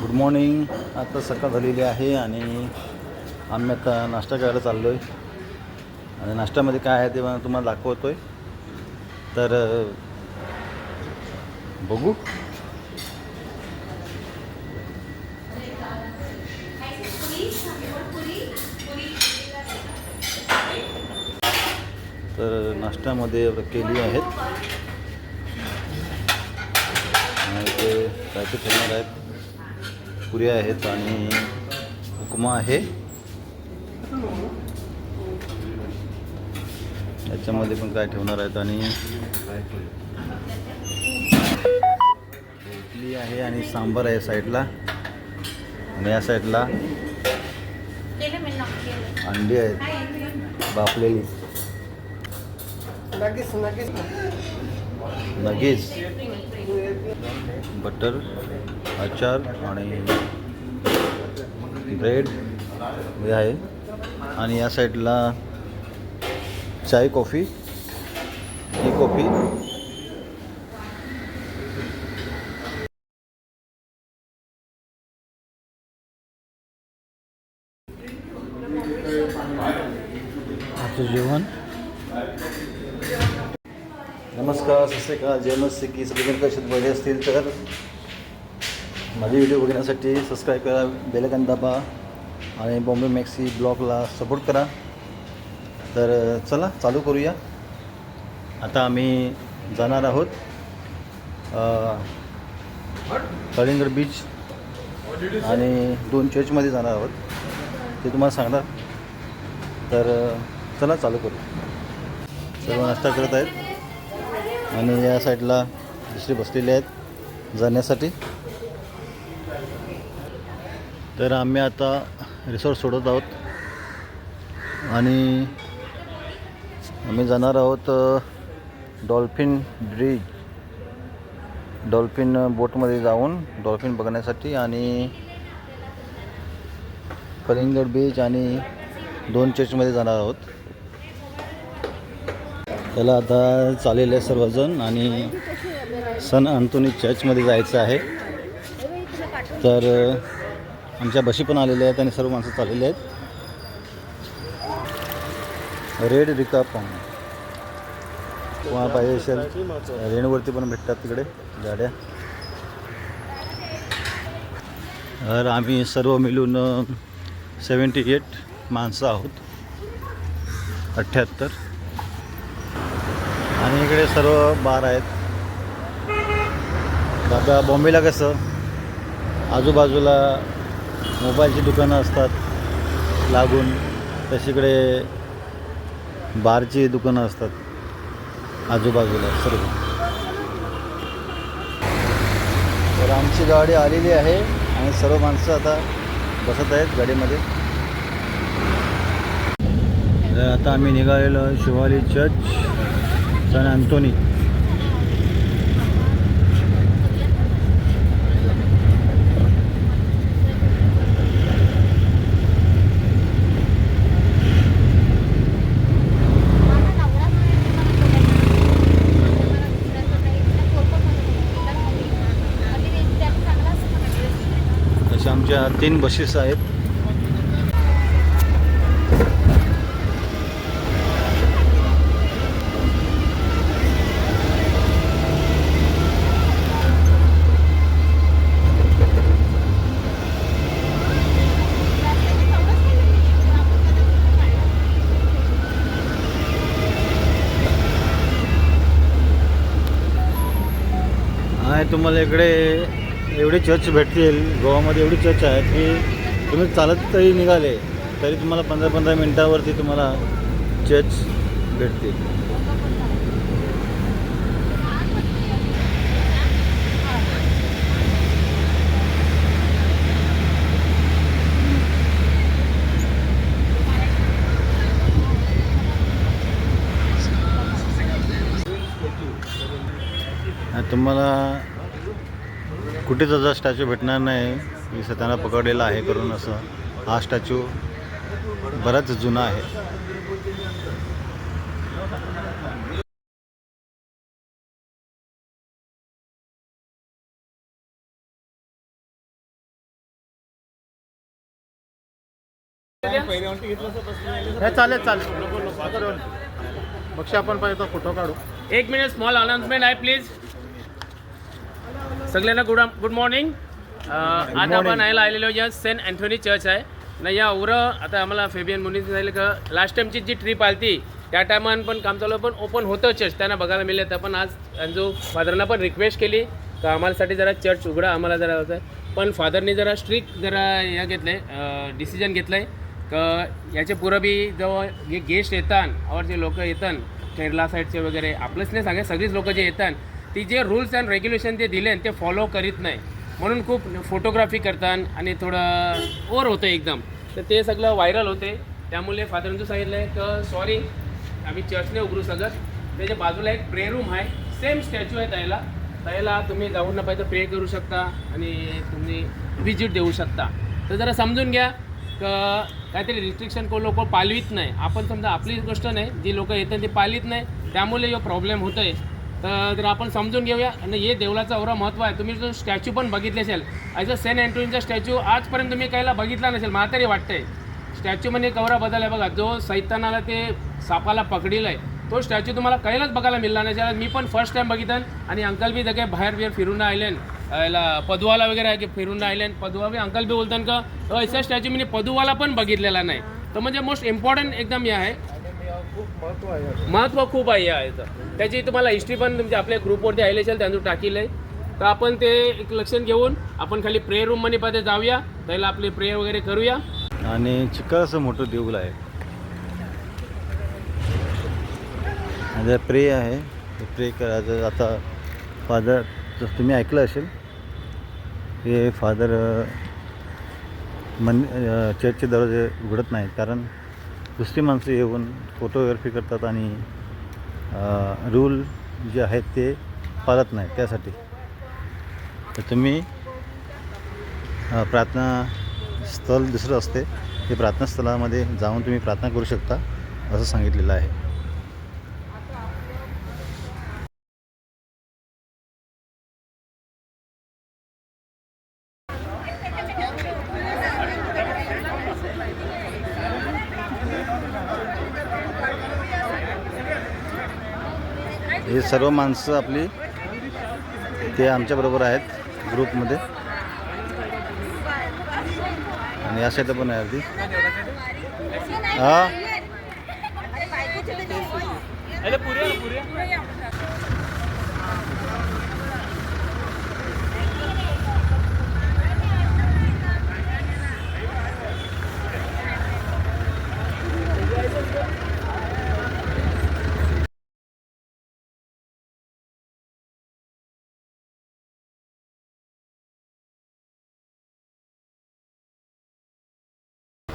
Good morning आता सकाळ झालेली आहे आणि आम्ही आता नाश्ता करायला चाललो आहे आणि नाश्त्यामध्ये काय आहे ते तुम्हाला दाखवतो आहे तर बघू. तर नाश्त्यामध्ये केली आहेत. आणि ते काय ते ठेवणार आहेत. पुऱ्या आहेत आणि उपमा आहे. याच्यामध्ये पण काय ठेवणार आहेत आणि इडली आहे आणि सांबार आहे साईडला. आणि या साईडला अंडी आहेत. बापलेली नगेज बटर. अचार आणि ब्रेड हे आहे. आणि या साईडला चाय कॉफी टी कॉफी. आजचं जेवण. नमस्कार सत का जय मस्ती की कसे बरे असतील तर? माझे व्हिडिओ बघण्यासाठी सबस्क्राईब करा बेलकन दाबा आणि बॉम्बे मॅक्सी ब्लॉगला सपोर्ट करा. तर चला चालू करूया. आता आम्ही जाणार आहोत अ, कलिंगड बीच आणि दोन चर्चमध्ये जाणार आहोत. ते तुम्हाला सांगणार. तर चला चालू करू. सर्व नाश्ता करत आहेत आणि या साईडला दुसरे बसलेले आहेत जाण्यासाठी. तर आम्ही आता रिसॉर्ट सोडत आहोत. आणि आम्ही जाणार आहोत डॉल्फिन ब्रिज. डॉल्फिन बोटमध्ये जाऊन डॉल्फिन बघण्यासाठी आणि कलिंगड बीच आणि दोन चर्चमध्ये जाणार आहोत. त्याला आता चाललेले आहे सर्वजण आणि सन अंतोनी चर्चमध्ये जायचं आहे. तर आमच्या बशी पण आलेल्या आहेत आणि सर्व माणसं चाललेली आहेत. रेड रिका पण तुम्हाला पाहिजे असेल रेणवरती पण भेटतात तिकडे गाड्या. तर आम्ही सर्व मिळून सेवन्टी एट माणसं आहोत. अठ्ठ्याहत्तर. आणि इकडे सर्व बार आहेत. आता बॉम्बेला कसं? आजूबाजूला मोबाईलची दुकानं असतात लागून. तशीकडे बारची दुकानं असतात. आजूबाजूला सर्व. तर आमची गाडी आलेली आहे आणि सर्व माणसं आता बसत आहेत गाडीमध्ये. आता आम्ही निघालेलो शिवाली चर्च सन अँथोनी आमच्या तीन बसेस आहेत. तुम्हाला इकडे एवढे चर्च भेटतील गोवामध्ये एवढी चर्च आहेत की तुम्ही चालत तरी निघाले तरी तुम्हाला पंधरा पंधरा मिनटावरती तुम्हाला चर्च भेटतील. तुम्हाला कुठे त्याचा स्टॅच्यू भेटणार नाही. मी स्वतःला पकडलेला आहे करून असं. हा स्टॅच्यू बराच जुना आहे. चालेल चालेल. बक्षी आपण पाहिजे फोटो काढू. एक मिनिट स्मॉल अनाउन्समेंट आहे प्लीज सगळ्यांना गुड गुड मॉर्निंग आज आपण यायला आलेलो या सेंट अँथोनी चर्च आहे. ना या उरं आता आम्हाला फेबियन मुनीच सांगितलं का लास्ट टाइमची जी ट्रिप आली ती त्या टायमान पण काम चालू पण ओपन होतं चर्च त्यांना बघायला मिळलं. तर पण आज जो फादरना पण रिक्वेस्ट केली. का आम्हालासाठी जरा चर्च उघडा आम्हाला जरा होतं पण फादरनी जरा स्ट्रिक्ट जरा हे घेतलं आहे डिसिजन घेतलं आहे का याच्या पुढं बी जे गेस्ट येतात और जे लोक येतात केरला साईडचे वगैरे आपलंच नाही सांगा सगळीच लोक जे येतात ती जे रूल्स अँड रेग्युलेशन ते दिले ते फॉलो करीत नाही. म्हणून खूप फोटोग्राफी करतात आणि थोडं ओर होतं एकदम. तर ते सगळं व्हायरल होते. त्यामुळे फादरांचं सांगितलं आहे तर सॉरी आम्ही चर्चने उघडू शकत. त्याच्या बाजूला एक प्रे रूम आहे. सेम स्टॅच्यू आहे त्याला. त्याला तुम्ही जाऊन न पाहिजे प्रे करू शकता आणि तुम्ही व्हिजिट देऊ शकता. तर जरा समजून घ्या का काहीतरी रिस्ट्रिक्शन कोण लोक पालवीत नाही. आपण समजा आपली गोष्ट नाही जी लोक येतात ती पालित नाही. त्यामुळे जो प्रॉब्लेम होतो आहे तर आपण समजून घेऊया आणि हे देवळाचा एवढं महत्त्व आहे. तुम्ही जो स्टॅच्यू पण बघितले असेल ॲज अ सेंट अँटोनीचा स्टॅच्यू आजपर्यंत तुम्ही काहीला बघितला नसेल मला तरी वाटतंय. स्टॅच्यू म्हणजे कवरा बदल आहे बघा. जो सैतानाला ते सापाला पकडील आहे तो स्टॅच्यू तुम्हाला काहीलाच बघायला मिळला नाही. मी पण फर्स्ट टाइम बघितलं आणि अंकल बी जगे बाहेर बिहेर फिरून आयलेन याला पदुवाला वगैरे आहे की फिरून आयलेन पदुवा बी अंकल बी बोलतात का "अ, ऐसा स्टॅच्यू म्हणजे पदुवाला पण बघितलेला नाही. तर म्हणजे मोस्ट इम्पॉर्टंट एकदम हे आहे. महत्त्व खूप आहे या याचं. त्याची तुम्हाला हिस्ट्री पण तुमच्या आपल्या ग्रुपवरती आलेली असेल त्यांचं टाकील आहे. तर आपण ते एक लक्षण घेऊन आपण खाली प्रेयर रूममध्ये मध्ये जाऊया. त्याला आपले प्रेयर वगैरे करूया. आणि चिक्का असं मोठं देऊळ आहे. प्रे आहे. ते प्रे करायचं. आता फादर जर तुम्ही ऐकलं असेल हे फादर मन चर्चचे दरवाजे उघडत नाहीत. कारण दुसरी माणसं येऊन फोटोग्राफी करतात आणि रूल जे आहेत ते पाळत नाही त्यासाठी. तर तुम्ही प्रार्थना स्थळ दुसरं असते ते प्रार्थना स्थळामध्ये जाऊन तुम्ही प्रार्थना करू शकता असं सांगितलेलं आहे. हे सर्व माणसं आपली ते आमच्याबरोबर आहेत ग्रुपमध्ये. आणि या साईडला पण आहे अगदी. हां?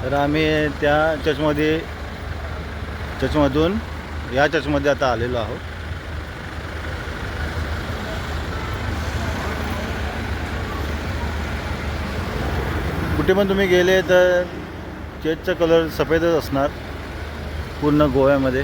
तर आम्ही त्या चर्चमध्ये चर्चमधून या चर्चमध्ये आता आलेलो आहोत. कुठे पण तुम्ही गेले तर चेचचा कलर सफेदच असणार पूर्ण गोव्यामध्ये.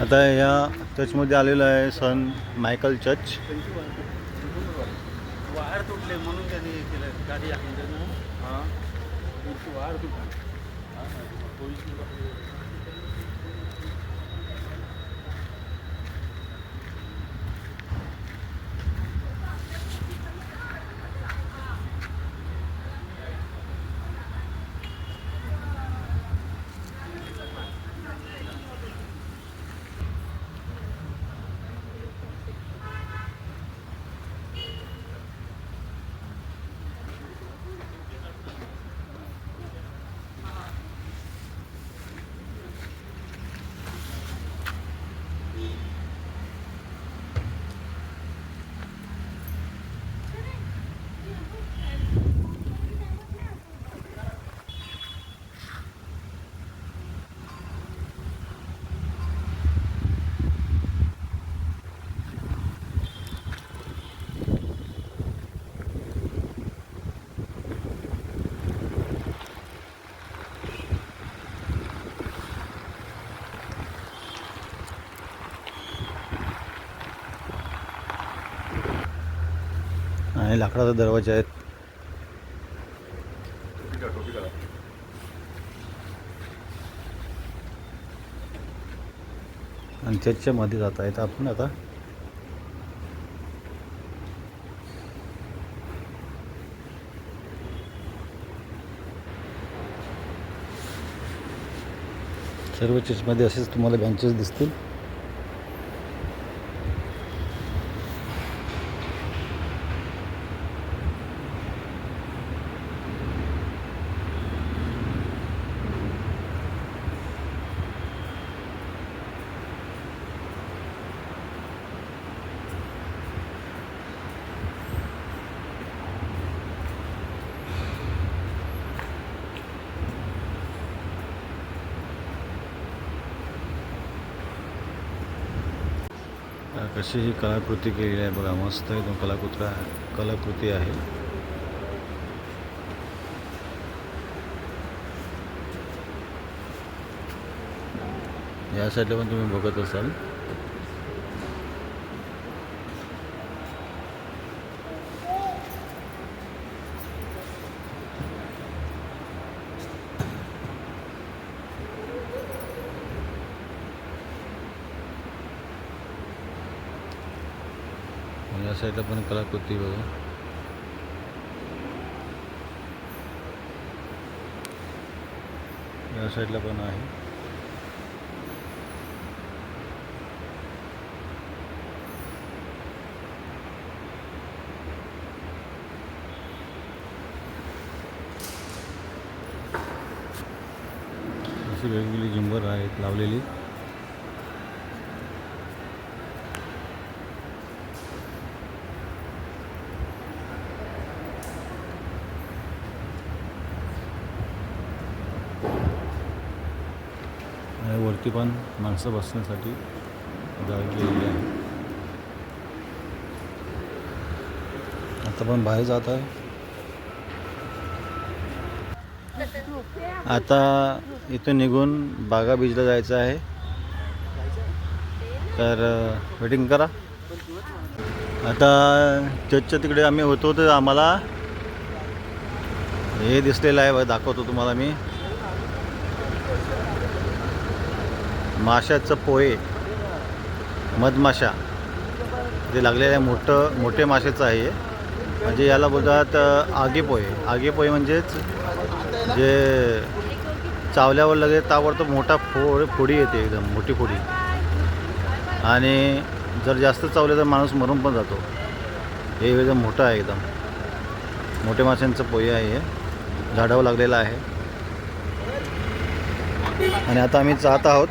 आता या चर्चमध्ये आलेलं आहे सन मायकल चर्च. वायर तुटले म्हणून त्यांनी केलं. गाडी वायर तुटली. आणि लाकडाचे दरवाजे आहेत आणि त्याच्या मध्ये जाता आहेत आपण आता. सर्व चर्चमध्ये असेच तुम्हाला बेंचेस दिसतील. कशी ही कलाकृती केलेली आहे बघा मस्त एकदम कलाकृती कलाकृती आहे. या साईडला पण तुम्ही बघत असाल. साईडला पण कलाकृती बघा. या साईडला पण आहे. अशी वेगवेगळी झुंबर आहेत लावलेली आणि वरती पण माणसं बसण्यासाठी जागा केलेली आहे. आता पण बाहेर जात आहे. आता इथं निघून बागा बीचला जायचं आहे. तर वेटिंग करा. आता चर्चच्या तिकडे आम्ही होतो तर आम्हाला हे दिसलेलं आहे दाखवतो तुम्हाला मी. माशाचं पोहे मधमाशा जे लागलेलं आहे मोठं मोठे माशाचं आहे. म्हणजे याला बोलतात अ, आगे पोहे. आगे पोहे म्हणजेच जे चावल्यावर लगेच ताबडतोब मोठा फोड फोडी येते एकदम मोठी फोडी. आणि जर जास्त चावले तर माणूस मरून पण जातो. हे एकदम मोठं आहे एकदम. मोठ्या माशांचं पोहे आहे. हे झाडावर लागलेलं आहे. आणि आता आम्ही जात आहोत